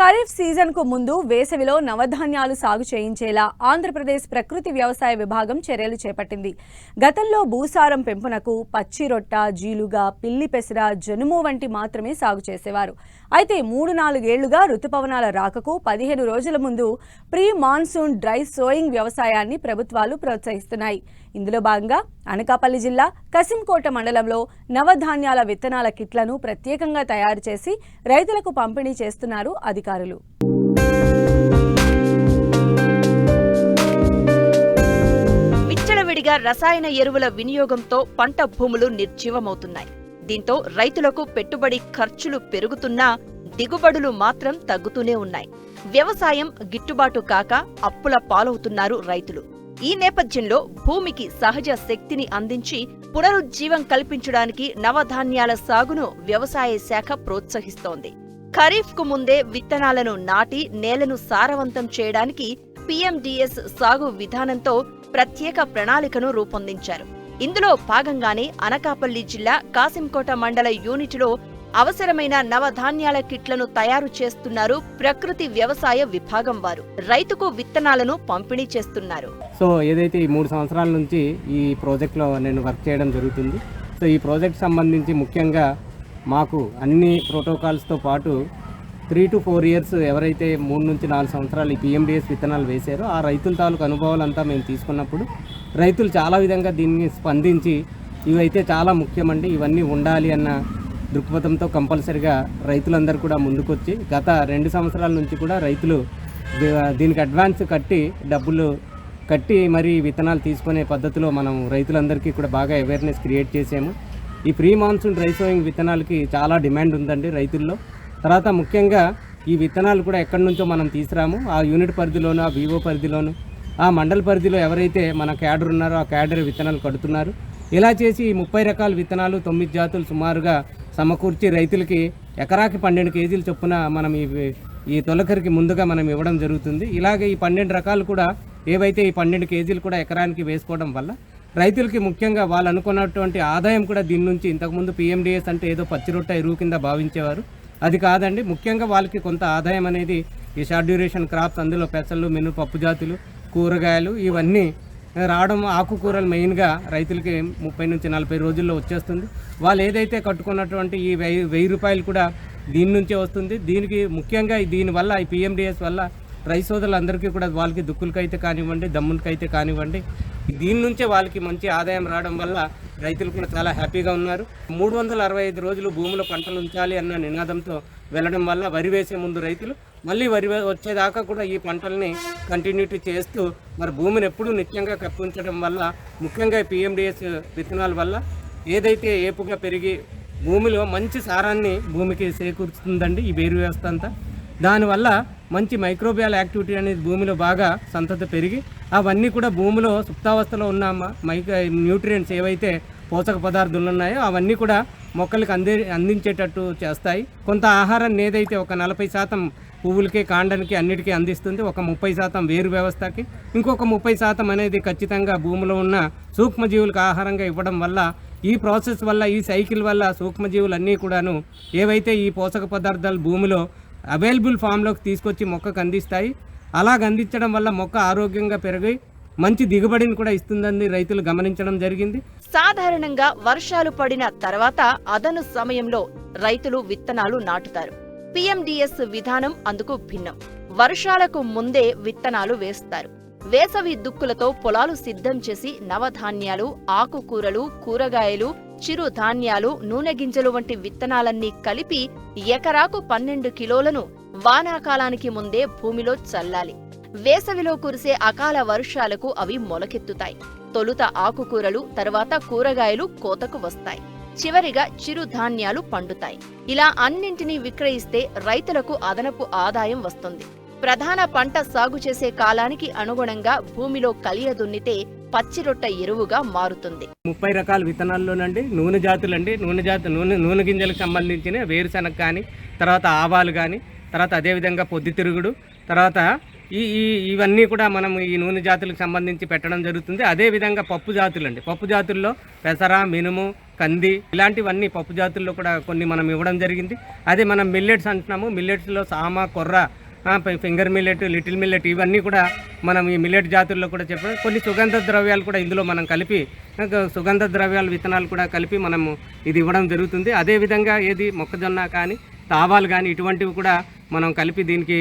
ఖరీఫ్ సీజన్కు ముందు వేసవిలో నవధాన్యాలు సాగు చేయించేలా ఆంధ్రప్రదేశ్ ప్రకృతి వ్యవసాయ విభాగం చర్యలు చేపట్టింది. గతంలో భూసారం పెంపునకు పచ్చిరొట్ట జీలుగా పిల్లి పెసర జనుము వంటి మాత్రమే సాగు చేసేవారు. అయితే మూడు నాలుగేళ్ళుగా రుతుపవనాల రాకకు పదిహేను రోజుల ముందు ప్రీ మాన్సూన్ డ్రై సోయింగ్ వ్యవసాయాన్ని ప్రభుత్వాలు ప్రోత్సహిస్తున్నాయి. ఇందులో భాగంగా అనకాపల్లి జిల్లా కసింకోట మండలంలో నవధాన్యాల విత్తనాల కిట్లను ప్రత్యేకంగా తయారు చేసి రైతులకు పంపిణీ చేస్తున్నారు అధికారులు. విచ్చలవిడిగా రసాయన ఎరువుల వినియోగంతో పంట భూములు నిర్జీవమవుతున్నాయి. దీంతో రైతులకు పెట్టుబడి ఖర్చులు పెరుగుతున్నా దిగుబడులు మాత్రం తగ్గుతూనే ఉన్నాయి. వ్యవసాయం గిట్టుబాటు కాక అప్పుల పాలవుతున్నారు రైతులు. ఈ నేపథ్యంలో భూమికి సహజ శక్తిని అందించి పునరుజ్జీవం కల్పించడానికి నవధాన్యాల సాగును వ్యవసాయ శాఖ ప్రోత్సహిస్తోంది. ఖరీఫ్కు ముందే విత్తనాలను నాటి నేలను సారవంతం చేయడానికి పీఎండీఎస్ సాగు విధానంతో ప్రత్యేక ప్రణాళికను రూపొందించారు. ఇందులో భాగంగానే అనకాపల్లి జిల్లా కాసింకోట మండల యూనిట్లో అవసరమైన నవధాన్యాల కిట్లను తయారు చేస్తున్నారు ప్రకృతి వ్యవసాయ విభాగం వారు. రైతుకు విత్తనాలను పంపిణీ చేస్తున్నారు. సో ఏదైతే ఈ మూడు సంవత్సరాల నుంచి ఈ ప్రాజెక్ట్లో నేను వర్క్ చేయడం జరుగుతుంది సో ఈ ప్రాజెక్ట్ సంబంధించి ముఖ్యంగా మాకు అన్ని ప్రోటోకాల్స్తో పాటు త్రీ టు ఫోర్ ఇయర్స్ ఎవరైతే మూడు నుంచి నాలుగు సంవత్సరాలు ఈ పిఎండిఎస్ విత్తనాలు వేశారో ఆ రైతుల తాలూకు అనుభవాలంతా మేము తీసుకున్నప్పుడు రైతులు చాలా విధంగా దీన్ని స్పందించి ఇవైతే చాలా ముఖ్యమండి ఇవన్నీ ఉండాలి అన్న దృక్పథంతో కంపల్సరిగా రైతులందరూ కూడా ముందుకొచ్చి గత రెండు సంవత్సరాల నుంచి కూడా రైతులు దీనికి అడ్వాన్స్ కట్టి డబ్బులు కట్టి మరి విత్తనాలు తీసుకునే పద్ధతిలో మనం రైతులందరికీ కూడా బాగా అవేర్నెస్ క్రియేట్ చేసాము. ఈ ప్రీ మాన్సూన్ డ్రై సోయింగ్ విత్తనాలకి చాలా డిమాండ్ ఉందండి రైతుల్లో. తర్వాత ముఖ్యంగా ఈ విత్తనాలు కూడా ఎక్కడి నుంచో మనం తీసుకురాము. ఆ యూనిట్ పరిధిలోను ఆ వివో పరిధిలోను ఆ మండల పరిధిలో ఎవరైతే మన క్యాడర్ ఉన్నారో ఆ క్యాడర్ విత్తనాలు కడుతున్నారు. ఇలా చేసి ముప్పై రకాల విత్తనాలు తొమ్మిది జాతులు సుమారుగా సమకూర్చి రైతులకి ఎకరాకి పన్నెండు కేజీలు చొప్పున మనం ఈ ఈ తొలకరికి ముందుగా మనం ఇవ్వడం జరుగుతుంది. ఇలాగే ఈ పన్నెండు రకాలు కూడా ఏవైతే ఈ పన్నెండు కేజీలు కూడా ఎకరానికి వేసుకోవడం వల్ల రైతులకి ముఖ్యంగా వాళ్ళు అనుకున్నటువంటి ఆదాయం కూడా దీని నుంచి ఇంతకుముందు పిఎండిఎస్ అంటే ఏదో పచ్చి రొట్ట ఎరువు కింద భావించేవారు. అది కాదండి ముఖ్యంగా వాళ్ళకి కొంత ఆదాయం అనేది ఈ షార్ట్ డ్యూరేషన్ క్రాప్స్ అందులో పెసలు మెను పప్పు జాతులు కూరగాయలు ఇవన్నీ రావడం ఆకుకూరలు మెయిన్గా రైతులకి ముప్పై నుంచి నలభై రోజుల్లో వచ్చేస్తుంది. వాళ్ళు ఏదైతే కట్టుకున్నటువంటి ఈ వెయ్యి వెయ్యి రూపాయలు కూడా దీని నుంచే వస్తుంది. దీనికి ముఖ్యంగా దీనివల్ల ఈ పిఎండిఎస్ వల్ల రైతు సోదరులందరికీ కూడా వాళ్ళకి దుక్కులకైతే కానివ్వండి దమ్ములకైతే కానివ్వండి దీని నుంచే వాళ్ళకి మంచి ఆదాయం రావడం వల్ల రైతులు కూడా చాలా హ్యాపీగా ఉన్నారు. మూడు వందల అరవై ఐదు రోజులు భూమిలో పంటలు ఉంచాలి అన్న నినాదంతో వెళ్ళడం వల్ల వరి వేసే ముందు రైతులు మళ్ళీ వరి వచ్చేదాకా కూడా ఈ పంటల్ని కంటిన్యూటీ చేస్తూ మరి భూమిని ఎప్పుడూ నిత్యంగా కప్పించడం వల్ల ముఖ్యంగా పిఎండిఎస్ విత్తనాల వల్ల ఏదైతే ఏపుగా పెరిగి భూమిలో మంచి సారాన్ని భూమికి చేకూరుతుందండి ఈ వేరు వ్యవస్థ అంతా. దానివల్ల మంచి మైక్రోబియల్ యాక్టివిటీ అనేది భూమిలో బాగా సంతత పెరిగి అవన్నీ కూడా భూమిలో సుప్తావస్థలో ఉన్న మైక్రో న్యూట్రియంట్స్ ఏవైతే పోషక పదార్థాలు ఉన్నాయో అవన్నీ కూడా మొక్కలకు అంది అందించేటట్టు చేస్తాయి. కొంత ఆహారాన్ని ఏదైతే ఒక నలభై శాతం పువ్వులకి కాండానికి అన్నిటికీ అందిస్తుంది. ఒక ముప్పై శాతం వేరు వ్యవస్థకి ఇంకొక ముప్పై శాతం అనేది ఖచ్చితంగా భూమిలో ఉన్న సూక్ష్మజీవులకు ఆహారంగా ఇవ్వడం వల్ల ఈ ప్రాసెస్ వల్ల ఈ సైకిల్ వల్ల సూక్ష్మజీవులు అన్నీ కూడాను ఏవైతే ఈ పోషక పదార్థాలు భూమిలో అవైలబుల్ ఫామ్లోకి తీసుకొచ్చి మొక్కకు అందిస్తాయి అలాగ అందించడం వల్ల మొక్క ఆరోగ్యంగా పెరిగి మంచి దిగుబడిని కూడా ఇస్తుందని రైతులు గమనించడం జరిగింది. సాధారణంగా వర్షాలు పడిన తర్వాత అదను సమయంలో రైతులు విత్తనాలు నాటుతారు. పిఎండిఎస్ విధానం అందుకు భిన్నం. వర్షాలకు ముందే విత్తనాలు వేస్తారు. వేసవి దుక్కులతో పొలాలు సిద్ధం చేసి నవధాన్యాలు ఆకుకూరలు కూరగాయలు చిరుధాన్యాలు నూనె గింజలు వంటి విత్తనాలన్నీ కలిపి ఎకరాకు పన్నెండు కిలోలను వానాకాలానికి ముందే భూమిలో చల్లాలి. వేసవిలో కురిసే అకాల వర్షాలకు అవి మొలకెత్తుతాయి. తొలుత ఆకుకూరలు తర్వాత కూరగాయలు కోతకు వస్తాయి. చివరిగా చిరుధాన్యాలు పండుతాయి. ఇలా అన్నింటినీ విక్రయిస్తే రైతులకు అదనపు ఆదాయం వస్తుంది. ప్రధాన పంట సాగు చేసే కాలానికి అనుగుణంగా భూమిలో కలియ దున్నితే పచ్చిరొట్ట ఎరువుగా మారుతుంది. ముప్పై రకాల విత్తనాల్లోనండి నూనె జాతులండి. నూనె జాతు నూనె నూనె గింజలకు సంబంధించిన వేరుశనగ కానీ తర్వాత ఆవాలు కానీ తర్వాత అదేవిధంగా పొద్దుతిరుగుడు తర్వాత ఈ ఈ ఇవన్నీ కూడా మనం ఈ నూనె జాతులకు సంబంధించి పెట్టడం జరుగుతుంది. అదే విధంగా పప్పు జాతులు అండి పప్పు జాతుల్లో పెసర మినుము కంది ఇలాంటివన్నీ పప్పు జాతుల్లో కూడా కొన్ని మనం ఇవ్వడం జరిగింది. అదే మనం మిల్లెట్స్ అంటున్నాము. మిల్లెట్స్లో సామ కొర్ర ఫింగర్ మిల్లెట్ లిటిల్ మిల్లెట్ ఇవన్నీ కూడా మనం ఈ మిల్లెట్ జాతుల్లో కూడా చెప్పడం. కొన్ని సుగంధ ద్రవ్యాలు కూడా ఇందులో మనం కలిపి సుగంధ ద్రవ్యాలు విత్తనాలు కూడా కలిపి మనము ఇది ఇవ్వడం జరుగుతుంది. అదేవిధంగా ఏది మొక్కజొన్న కానీ తావాలు కానీ ఇటువంటివి కూడా మనం కలిపి దీనికి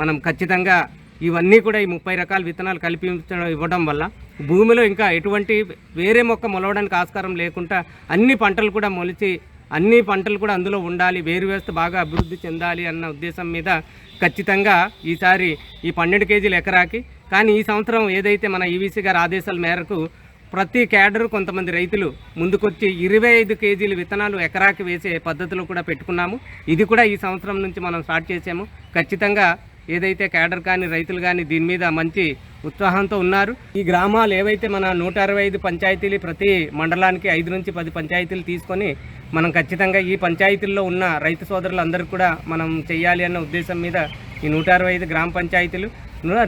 మనం ఖచ్చితంగా ఇవన్నీ కూడా ఈ ముప్పై రకాల విత్తనాలు కలిపి ఉంచడం- ఇవ్వడం వల్ల భూమిలో ఇంకా ఎటువంటి వేరే మొక్క మొలవడానికి ఆస్కారం లేకుండా అన్ని పంటలు కూడా మొలిచి అన్ని పంటలు కూడా అందులో ఉండాలి వేరు వ్యవస్థ బాగా అభివృద్ధి చెందాలి అన్న ఉద్దేశం మీద ఖచ్చితంగా ఈసారి ఈ పన్నెండు కేజీలు ఎకరాకి. కానీ ఈ సంవత్సరం ఏదైతే మన ఈవీసీ గారి ఆదేశాల మేరకు ప్రతి క్యాడర్ కొంతమంది రైతులు ముందుకొచ్చి ఇరవై ఐదు కేజీల విత్తనాలు ఎకరాకి వేసే పద్ధతిలో కూడా పెట్టుకున్నాము. ఇది కూడా ఈ సంవత్సరం నుంచి మనం స్టార్ట్ చేసాము. ఖచ్చితంగా ఏదైతే క్యాడర్ కానీ రైతులు కానీ దీని మీద మంచి ఉత్సాహంతో ఉన్నారు. ఈ గ్రామాలు ఏవైతే మన నూట అరవై ఐదు పంచాయతీలు ప్రతి మండలానికి ఐదు నుంచి పది పంచాయతీలు తీసుకొని మనం ఖచ్చితంగా ఈ పంచాయతీల్లో ఉన్న రైతు సోదరులందరూ కూడా మనం చేయాలి అన్న ఉద్దేశం మీద ఈ నూట అరవై ఐదు గ్రామ పంచాయతీలు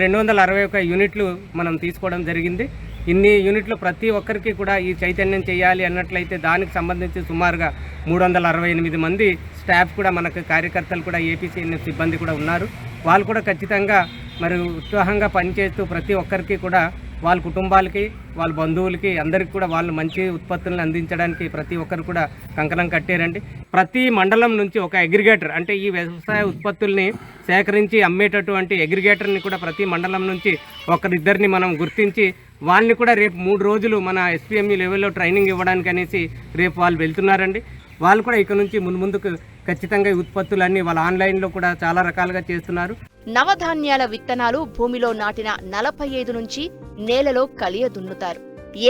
రెండు వందల అరవై ఒక యూనిట్లు మనం తీసుకోవడం జరిగింది. ఇన్ని యూనిట్లు ప్రతి ఒక్కరికి కూడా ఈ చైతన్యం చేయాలి అన్నట్లయితే దానికి సంబంధించి సుమారుగా మూడు వందల అరవై ఎనిమిది మంది స్టాఫ్ కూడా మనకు కార్యకర్తలు కూడా ఏపీసీ సిబ్బంది కూడా ఉన్నారు. వాళ్ళు కూడా ఖచ్చితంగా మరి ఉత్సాహంగా పనిచేస్తూ ప్రతి ఒక్కరికి కూడా వాళ్ళ కుటుంబాలకి వాళ్ళ బంధువులకి అందరికి కూడా వాళ్ళు మంచి ఉత్పత్తులను అందించడానికి ప్రతి ఒక్కరు కూడా కంకణం కట్టారండి. ప్రతి మండలం నుంచి ఒక అగ్రిగేటర్ అంటే ఈ వ్యవసాయ ఉత్పత్తుల్ని సేకరించి అమ్మేటటువంటి అగ్రిగేటర్ని కూడా ప్రతి మండలం నుంచి ఒకరిద్దరిని మనం గుర్తించి వాళ్ళని కూడా రేపు మూడు రోజులు మన ఎస్పీఎంఈ లెవెల్లో ట్రైనింగ్ ఇవ్వడానికి అనేసి రేపు వాళ్ళు వెళ్తున్నారండి. వాళ్ళు కూడా ఇక నుంచి మున్ముందుకు ఖచ్చితంగా ఈ ఉత్పత్తులన్నీ వాళ్ళ ఆన్లైన్లో కూడా చాలా రకాలుగా చేస్తున్నారు. నవధాన్యాల విత్తనాలు భూమిలో నాటిన నలభై ఐదు నుంచి నేలలో కలియ దున్నుతారు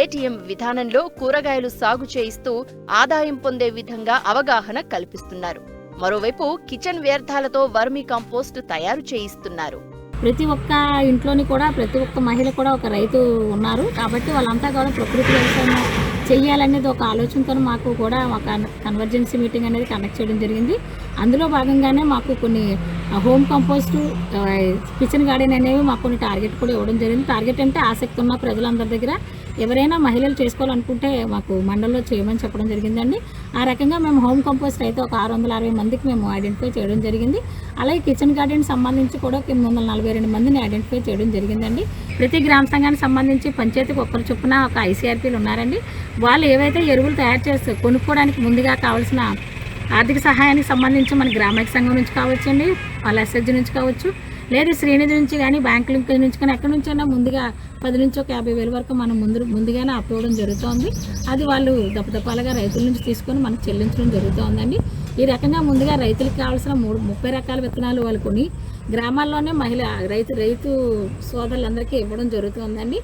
ఏటీఎం విధానంలో కూరగాయలు సాగు చేయిస్తూ ఆదాయం పొందే విధంగా అవగాహన కల్పిస్తున్నారు. మరోవైపు కిచెన్ వ్యర్థాలతో వర్మీ కంపోస్ట్ తయారు చేయిస్తున్నారు. ప్రతి ఒక్క ఇంట్లోని కూడా ప్రతి ఒక్క మహిళ కూడా ఒక రైతు ఉన్నారు. కాబట్టి వాళ్ళంతా కూడా ప్రకృతి వ్యవసాయం చెయ్యాలనేది ఒక ఆలోచనతో మాకు కూడా ఒక కన్వర్జెన్సీ మీటింగ్ అనేది కండక్ట్ చేయడం జరిగింది. అందులో భాగంగానే మాకు కొన్ని హోమ్ కంపోస్ట్ కిచెన్ గార్డెన్ అనేవి మాకు కొన్ని టార్గెట్ కూడా ఇవ్వడం జరిగింది. టార్గెట్ అంటే ఆసక్తి ఉన్న ప్రజలందరి దగ్గర ఎవరైనా మహిళలు చేసుకోవాలనుకుంటే మాకు మండలంలో చేయమని చెప్పడం జరిగిందండి. ఆ రకంగా మేము హోమ్ కంపోస్ట్ అయితే ఒక ఆరు వందల అరవై మందికి మేము ఐడెంటిఫై చేయడం జరిగింది. అలాగే కిచెన్ గార్డెన్ సంబంధించి కూడా ఎనిమిది వందల నలభై రెండు మందిని ఐడెంటిఫై చేయడం జరిగిందండి. ప్రతి గ్రామ సంఘానికి సంబంధించి పంచాయతీకి ఒక్కరు చొప్పున ఒక ఐసీఆర్పీలు ఉన్నారండి. వాళ్ళు ఏవైతే ఎరువులు తయారు చేస్తే కొనుక్కోవడానికి ముందుగా కావాల్సిన ఆర్థిక సహాయానికి సంబంధించి మన గ్రామీణ సంఘం నుంచి కావచ్చండి వాళ్ళ ఎస్ఎస్జి నుంచి కావచ్చు లేదు శ్రీనిధి నుంచి కానీ బ్యాంకుల నుంచి కానీ ఎక్కడి నుంచైనా ముందుగా పది నుంచి ఒక యాభై వేల వరకు మనం ముందు ముందుగానే అప్పవడం జరుగుతోంది. అది వాళ్ళు దప్పదపాలుగా రైతుల నుంచి తీసుకొని మనకు చెల్లించడం జరుగుతోందండి. ఈ రకంగా ముందుగా రైతులకు కావాల్సిన మూడు ముప్పై రకాల విత్తనాలు వాళ్ళు కొని గ్రామాల్లోనే మహిళ రైతు రైతు సోదరులందరికీ ఇవ్వడం జరుగుతుందండి.